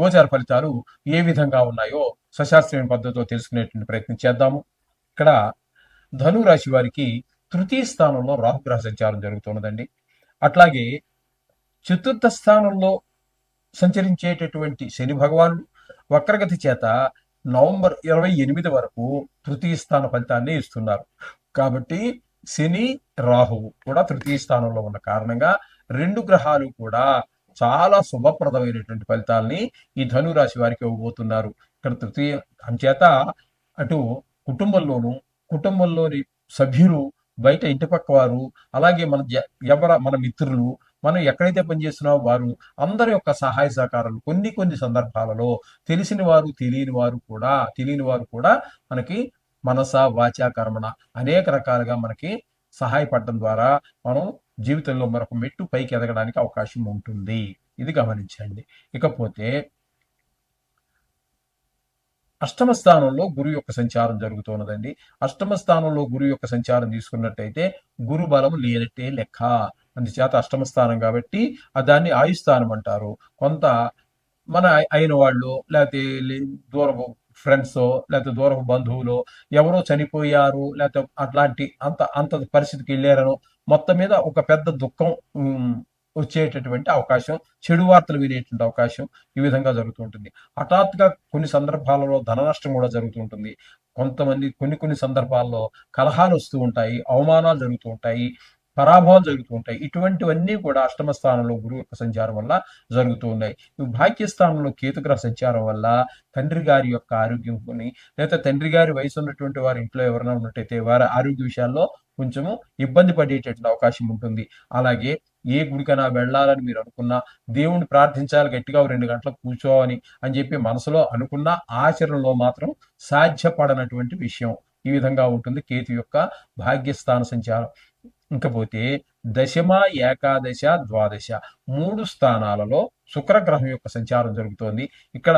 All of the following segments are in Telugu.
గోచార ఫలితాలు ఏ విధంగా ఉన్నాయో సశాస్త్రీయ పద్ధతిలో తెలుసుకునేటువంటి ప్రయత్నం చేద్దాము. ఇక్కడ ధనురాశి వారికి తృతీయ స్థానంలో రాహుగ్రహ సంచారం జరుగుతున్నదండి. అట్లాగే చతుర్థ స్థానంలో సంచరించేటటువంటి శని భగవానుడు వక్రగతి చేత నవంబర్ ఇరవై ఎనిమిది వరకు తృతీయ స్థాన ఫలితాన్ని ఇస్తున్నారు. కాబట్టి శని రాహువు కూడా తృతీయ స్థానంలో ఉన్న కారణంగా రెండు గ్రహాలు కూడా చాలా శుభప్రదమైనటువంటి ఫలితాల్ని ఈ ధనురాశి వారికి ఇవ్వబోతున్నారు. ఇక్కడ తృతీయ అంచేత అటు కుటుంబంలోనూ కుటుంబంలోని సభ్యులు బయట ఇంటి పక్క వారు అలాగే మన జ- ఎవర మన మిత్రులు మనం ఎక్కడైతే పనిచేస్తున్నామో వారు అందరి యొక్క సహాయ సహకారాలు కొన్ని కొన్ని సందర్భాలలో తెలిసిన వారు తెలియని వారు కూడా తెలియని వారు కూడా మనకి మనస వాచా కర్మణ అనేక రకాలుగా మనకి సహాయపడడం ద్వారా మనం జీవితంలో మరొక మెట్టు పైకి ఎదగడానికి అవకాశం ఉంటుంది. ఇది గమనించండి. ఇకపోతే అష్టమ స్థానంలో గురు యొక్క సంచారం జరుగుతున్నదండి. అష్టమ స్థానంలో గురు యొక్క సంచారం తీసుకున్నట్టయితే గురు బలం లేనట్టే లెక్క. అందుచేత అష్టమ స్థానం కాబట్టి దాన్ని ఆయుస్థానం అంటారు. కొంత మన అయిన వాళ్ళు లేకపోతే లే- ఫ్రెండ్స్ లేకపోతే దూరపు బంధువులు ఎవరో చనిపోయారు లేకపోతే అట్లాంటి అంత అంత పరిస్థితికి వెళ్ళారనో మొత్తం మీద ఒక పెద్ద దుఃఖం వచ్చేటటువంటి అవకాశం చెడు వార్తలు వినేటువంటి అవకాశం ఈ విధంగా జరుగుతుంటుంది హఠాత్తుగా కొన్ని సందర్భాలలో ధన నష్టం కూడా జరుగుతుంటుంది కొంతమంది కొన్ని కొన్ని సందర్భాల్లో కలహాలు వస్తూ ఉంటాయి అవమానాలు జరుగుతూ ఉంటాయి. పరాభవాలు జరుగుతూ ఉంటాయి. ఇటువంటివన్నీ కూడా అష్టమ స్థానంలో గురువు యొక్క సంచారం వల్ల జరుగుతూ ఉన్నాయి. భాగ్యస్థానంలో కేతుగ్రహ సంచారం వల్ల తండ్రి గారి యొక్క ఆరోగ్యం కొని లేదా తండ్రి గారి వయసు ఉన్నటువంటి వారి ఇంట్లో ఎవరైనా ఉన్నట్టయితే వారి ఆరోగ్య విషయాల్లో కొంచెము ఇబ్బంది పడేటటువంటి అవకాశం ఉంటుంది. అలాగే ఏ గుడికైనా వెళ్ళాలని మీరు అనుకున్నా దేవుణ్ణి ప్రార్థించాలి గట్టిగా రెండు గంటలకు కూర్చోవని అని చెప్పి మనసులో అనుకున్న ఆచరణలో మాత్రం సాధ్యపడనటువంటి విషయం ఈ విధంగా ఉంటుంది కేతు యొక్క భాగ్యస్థాన సంచారం. ఇంకపోతే దశమ ఏకాదశ ద్వాదశ మూడు స్థానాలలో శుక్రగ్రహం యొక్క సంచారం జరుగుతోంది. ఇక్కడ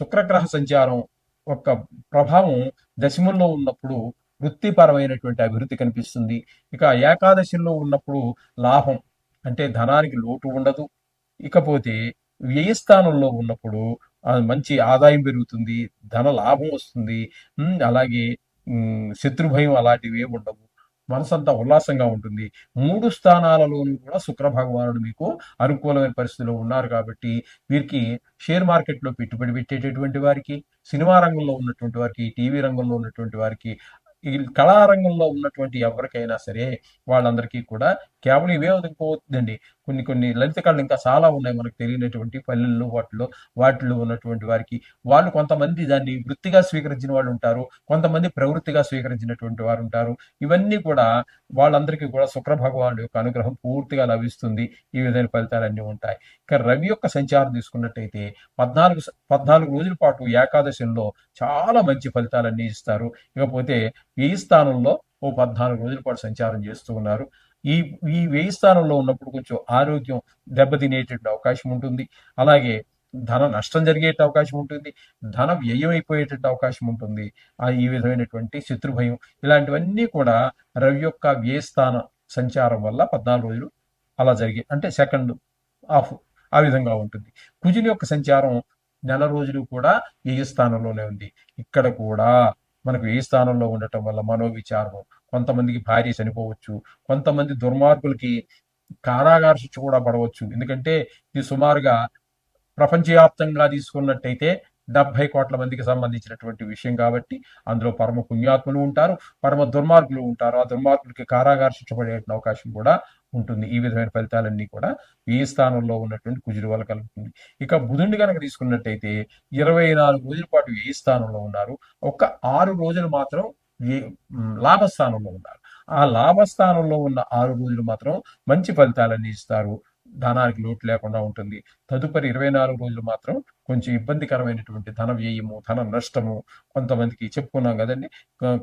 శుక్రగ్రహ సంచారం యొక్క ప్రభావం దశమంలో ఉన్నప్పుడు వృత్తిపరమైనటువంటి అభివృద్ధి కనిపిస్తుంది. ఇక ఏకాదశిలో ఉన్నప్పుడు లాభం అంటే ధనానికి లోటు ఉండదు. ఇకపోతే వ్యయ స్థానంలో ఉన్నప్పుడు మంచి ఆదాయం పెరుగుతుంది ధన లాభం వస్తుంది. అలాగే శత్రుభయం అలాంటివి ఉండవు. మనసంతా ఉల్లాసంగా ఉంటుంది. మూడు స్థానాలలోనూ కూడా శుక్ర భగవానుడు మీకు అనుకూలమైన పరిస్థితిలో ఉన్నారు కాబట్టి వీరికి షేర్ మార్కెట్లో పెట్టుబడి పెట్టేటటువంటి వారికి సినిమా రంగంలో ఉన్నటువంటి వారికి టీవీ రంగంలో ఉన్నటువంటి వారికి ఈ కళారంగంలో ఉన్నటువంటి ఎవరికైనా సరే వాళ్ళందరికీ కూడా కేవలం ఇవే ఇంకోవద్దండి కొన్ని కొన్ని లలిత కళలు ఇంకా చాలా ఉన్నాయి మనకు తెలియనటువంటి పల్లెల్లో వాటిలో వాటిలో ఉన్నటువంటి వారికి. వాళ్ళు కొంతమంది దాన్ని వృత్తిగా స్వీకరించిన వాళ్ళు ఉంటారు. కొంతమంది ప్రవృత్తిగా స్వీకరించినటువంటి వారు ఉంటారు. ఇవన్నీ కూడా వాళ్ళందరికీ కూడా శుక్ర భగవానుడు యొక్క అనుగ్రహం పూర్తిగా లభిస్తుంది. ఈ విధమైన ఫలితాలన్నీ ఉంటాయి. రవి యొక్క సంచారం తీసుకున్నట్టయితే పద్నాలుగు పద్నాలుగు రోజుల పాటు ఏకాదశంలో చాలా మంచి ఫలితాలన్నీ ఇస్తారు ఇకపోతే వేయి స్థానంలో ఓ పద్నాలుగు రోజుల పాటు సంచారం చేస్తూ ఉన్నారు. ఈ ఈ వేయి స్థానంలో ఉన్నప్పుడు కొంచెం ఆరోగ్యం దెబ్బతినేటువంటి అవకాశం ఉంటుంది. అలాగే ధన నష్టం జరిగే అవకాశం ఉంటుంది. ధన వ్యయం అయిపోయేటట్టు అవకాశం ఉంటుంది. ఆ ఈ విధమైనటువంటి శత్రుభయం ఇలాంటివన్నీ కూడా రవి యొక్క వ్యయస్థాన సంచారం వల్ల పద్నాలుగు రోజులు అలా జరిగే అంటే సెకండ్ హాఫ్ ఆ విధంగా ఉంటుంది. కుజుని యొక్క సంచారం నెల రోజులు కూడా ఏ స్థానంలోనే ఉంది. ఇక్కడ కూడా మనకు ఏ స్థానంలో ఉండటం వల్ల మనోవిచారం కొంతమందికి భార్య చనిపోవచ్చు కొంతమంది దుర్మార్గులకి కారాగార శిక్ష కూడా పడవచ్చు. ఎందుకంటే ఇది సుమారుగా ప్రపంచవ్యాప్తంగా తీసుకున్నట్టయితే డెబ్బై కోట్ల మందికి సంబంధించినటువంటి విషయం కాబట్టి అందులో పరమ పుణ్యాత్ములు ఉంటారు పరమ దుర్మార్గులు ఉంటారు. ఆ దుర్మార్గులకి కారాగార శిక్ష పడే అవకాశం కూడా ఉంటుంది. ఈ విధమైన ఫలితాలన్నీ కూడా ఈ స్థానంలో ఉన్నటువంటి కుజుడి వల్ల కలుగుతుంది. ఇక బుధుడిని కనుక తీసుకున్నట్టయితే ఇరవై నాలుగు రోజుల పాటు ఏ స్థానంలో ఉన్నారు? ఒక్క ఆరు రోజులు మాత్రం లాభస్థానంలో ఉన్నారు. ఆ లాభస్థానంలో ఉన్న ఆరు రోజులు మాత్రం మంచి ఫలితాలన్నీ ఇస్తారు. ధనానికి లోటు లేకుండా ఉంటుంది. తదుపరి ఇరవై నాలుగు రోజులు మాత్రం కొంచెం ఇబ్బందికరమైనటువంటి ధన వ్యయము ధన నష్టము కొంతమందికి చెప్పుకున్నాం కదండి.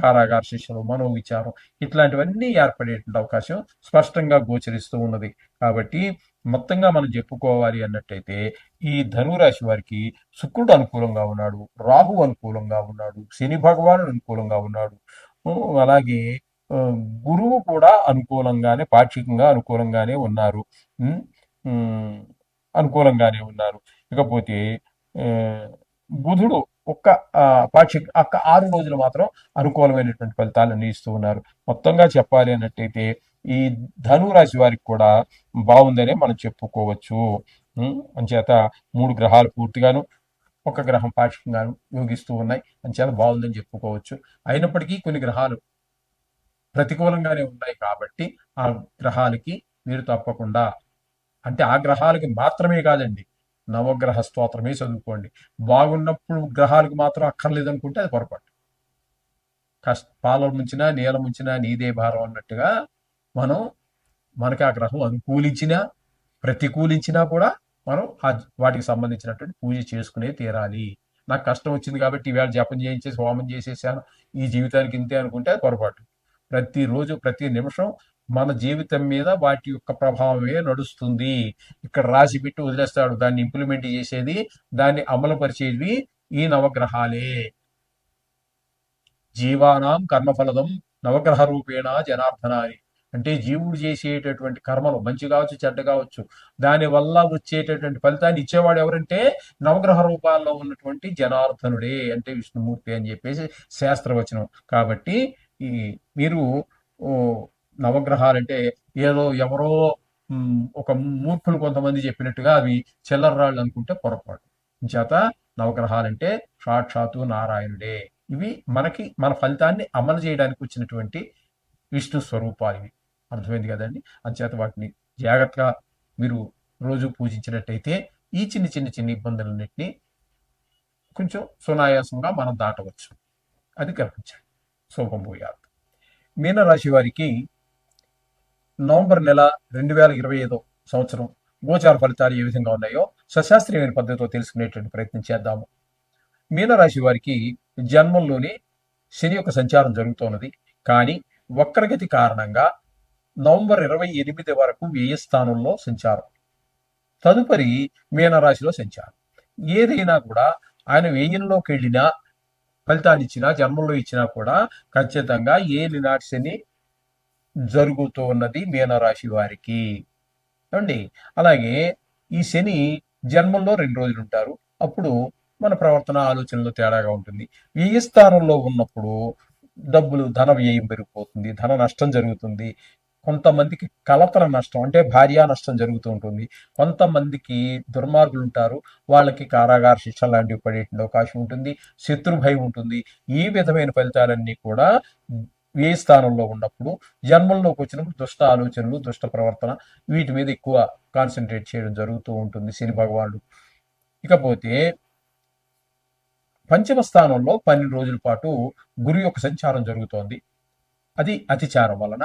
కారాగార శిక్షలు మనోవిచారం ఇట్లాంటివన్నీ ఏర్పడేటువంటి అవకాశం స్పష్టంగా గోచరిస్తూ ఉన్నది. కాబట్టి మొత్తంగా మనం చెప్పుకోవాలి అన్నట్టయితే ఈ ధనురాశి వారికి శుక్రుడు అనుకూలంగా ఉన్నాడు రాహు అనుకూలంగా ఉన్నాడు శని భగవానుడు అనుకూలంగా ఉన్నాడు. అలాగే గురువు కూడా అనుకూలంగానే పాక్షికంగా అనుకూలంగానే ఉన్నారు. అనుకూలంగానే ఉన్నారు. ఇకపోతే బుధుడు ఒక్క పాక్షిక ఒక్క ఆరు రోజులు మాత్రం అనుకూలమైనటువంటి ఫలితాలను ఇస్తూ ఉన్నారు. మొత్తంగా చెప్పాలి అన్నట్టయితే ఈ ధనురాశి వారికి కూడా బాగుందనే మనం చెప్పుకోవచ్చు. అంచేత మూడు గ్రహాలు పూర్తిగాను ఒక గ్రహం పాక్షికంగాను యోగిస్తూ ఉన్నాయి. అంచేత బాగుందని చెప్పుకోవచ్చు. అయినప్పటికీ కొన్ని గ్రహాలు ప్రతికూలంగానే ఉన్నాయి కాబట్టి ఆ గ్రహాలకి మీరు తప్పకుండా. అంటే ఆ గ్రహాలకి మాత్రమే కాదండి నవగ్రహ స్తోత్రమే చదువుకోండి. బాగున్నప్పుడు గ్రహాలకు మాత్రం అక్కర్లేదు అనుకుంటే అది పొరపాటు. కష్ట పాల ముంచినా నీల ముంచినా నీదే భారం అన్నట్టుగా మనం మనకి ఆ గ్రహం అనుకూలించినా ప్రతికూలించినా కూడా మనం ఆ వాటికి సంబంధించినటువంటి పూజ చేసుకునే తీరాలి. నాకు కష్టం వచ్చింది కాబట్టి ఈవేళ జపం చేయించేసి హోమం చేసేసాను ఈ జీవితానికి ఇంతే అనుకుంటే అది పొరపాటు. ప్రతిరోజు ప్రతి నిమిషం మన జీవితం మీద వాటి యొక్క ప్రభావమే నడుస్తుంది. ఇక్కడ రాసి పెట్టి వదిలేస్తాడు. దాన్ని ఇంప్లిమెంట్ చేసేది దాన్ని అమలుపరిచేది ఈ నవగ్రహాలే. జీవానాం కర్మఫలదం నవగ్రహ రూపేణ జనార్దన అని అంటే జీవుడు చేసేటటువంటి కర్మలు మంచి కావచ్చు చెడ్డ కావచ్చు దాని వల్ల వచ్చేటటువంటి ఫలితాన్ని ఇచ్చేవాడు ఎవరంటే నవగ్రహ రూపాల్లో ఉన్నటువంటి జనార్దనుడే అంటే విష్ణుమూర్తి అని చెప్పేసి శాస్త్రవచనం. కాబట్టి ఈ మీరు నవగ్రహాలంటే ఏదో ఎవరో ఒక మూర్ఖులు కొంతమంది చెప్పినట్టుగా అవి చిల్లర్రాళ్ళు అనుకుంటే పొరపాటు. చేత నవగ్రహాలంటే సాక్షాత్తు నారాయణుడే. ఇవి మనకి మన ఫలితాన్ని అమలు చేయడానికి వచ్చినటువంటి విష్ణు స్వరూపాలు ఇవి. అర్థమైంది కదండి? అంచేత వాటిని జాగ్రత్తగా మీరు రోజు పూజించినట్టయితే ఈ చిన్న చిన్న చిన్న ఇబ్బందులన్నింటినీ కొంచెం సునాయాసంగా మనం దాటవచ్చు. అది గ్రహించండి శుభం పోయారు మీనరాశి వారికి నవంబర్ నెల రెండు వేల ఇరవై ఐదో సంవత్సరం గోచార ఫలితాలు ఏ విధంగా ఉన్నాయో సశాస్త్రీయమైన పద్ధతితో తెలుసుకునేటువంటి ప్రయత్నం చేద్దాము. మీనరాశి వారికి జన్మంలోనే శని యొక్క సంచారం జరుగుతున్నది కానీ వక్రగతి కారణంగా నవంబర్ ఇరవై ఎనిమిది వరకు వ్యయ స్థానంలో సంచారం. తదుపరి మీనరాశిలో సంచారం. ఏదైనా కూడా ఆయన వ్యయంలోకి వెళ్ళినా ఫలితాన్ని ఇచ్చినా జన్మంలో ఇచ్చినా కూడా ఖచ్చితంగా ఏలినాటి శని జరుగుతూ ఉన్నది మీనరాశి వారికి. అండి అలాగే ఈ శని జన్మంలో రెండు రోజులు ఉంటారు. అప్పుడు మన ప్రవర్తన ఆలోచనలో తేడాగా ఉంటుంది. వ్యయ స్థానంలో ఉన్నప్పుడు డబ్బులు ధన వ్యయం పెరిగిపోతుంది ధన నష్టం జరుగుతుంది. కొంతమందికి కలతల నష్టం అంటే భార్యా నష్టం జరుగుతూ ఉంటుంది. కొంతమందికి దుర్మార్గులు ఉంటారు వాళ్ళకి కారాగార శిక్ష లాంటివి పడే అవకాశం ఉంటుంది. శత్రు భయం ఉంటుంది. ఈ విధమైన ఫలితాలన్నీ కూడా ఏ స్థానంలో ఉన్నప్పుడు జన్మల్లోకి వచ్చినప్పుడు దుష్ట ఆలోచనలు దుష్ట ప్రవర్తన వీటి మీద ఎక్కువ కాన్సన్ట్రేట్ చేయడం జరుగుతూ ఉంటుంది శని భగవానుడు. ఇకపోతే పంచమ స్థానంలో పన్నెండు రోజుల పాటు గురు యొక్క సంచారం జరుగుతోంది. అది అతిచారం వలన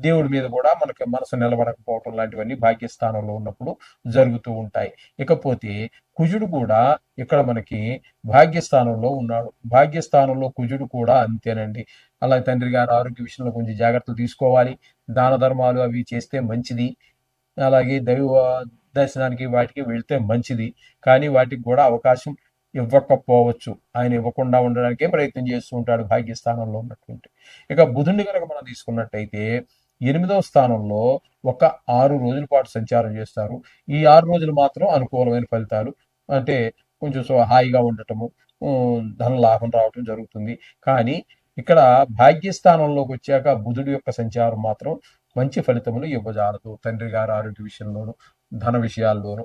దేవుడి మీద కూడా మనకి మనసు నిలబడకపోవటం లాంటివన్నీ భాగ్యస్థానంలో ఉన్నప్పుడు జరుగుతూ ఉంటాయి. ఇకపోతే కుజుడు కూడా ఇక్కడ మనకి భాగ్యస్థానంలో ఉన్నాడు. భాగ్యస్థానంలో కుజుడు కూడా అంతేనండి. అలాగే తండ్రి గారు ఆరోగ్య విషయంలో కొంచెం జాగ్రత్తలు తీసుకోవాలి. దాన ధర్మాలు అవి చేస్తే మంచిది. అలాగే దైవ దర్శనానికి వాటికి వెళ్తే మంచిది. కానీ వాటికి కూడా అవకాశం ఇవ్వకపోవచ్చు. ఆయన ఇవ్వకుండా ఉండడానికే ప్రయత్నం చేస్తూ ఉంటాడు భాగ్యస్థానంలో ఉన్నటువంటి. ఇక బుధుడిని కనుక మనం తీసుకున్నట్టయితే ఎనిమిదవ స్థానంలో ఒక ఆరు రోజుల పాటు సంచారం చేస్తారు. ఈ ఆరు రోజులు మాత్రం అనుకూలమైన ఫలితాలు. అంటే కొంచెం హాయిగా ఉండటము ధన లాభం రావటం జరుగుతుంది. కానీ ఇక్కడ భాగ్యస్థానంలోకి వచ్చాక బుధుడి యొక్క సంచారం మాత్రం మంచి ఫలితములు ఇవ్వజాలదు. తండ్రి గారు ఆరోగ్య విషయంలోను ధన విషయాల్లోనూ.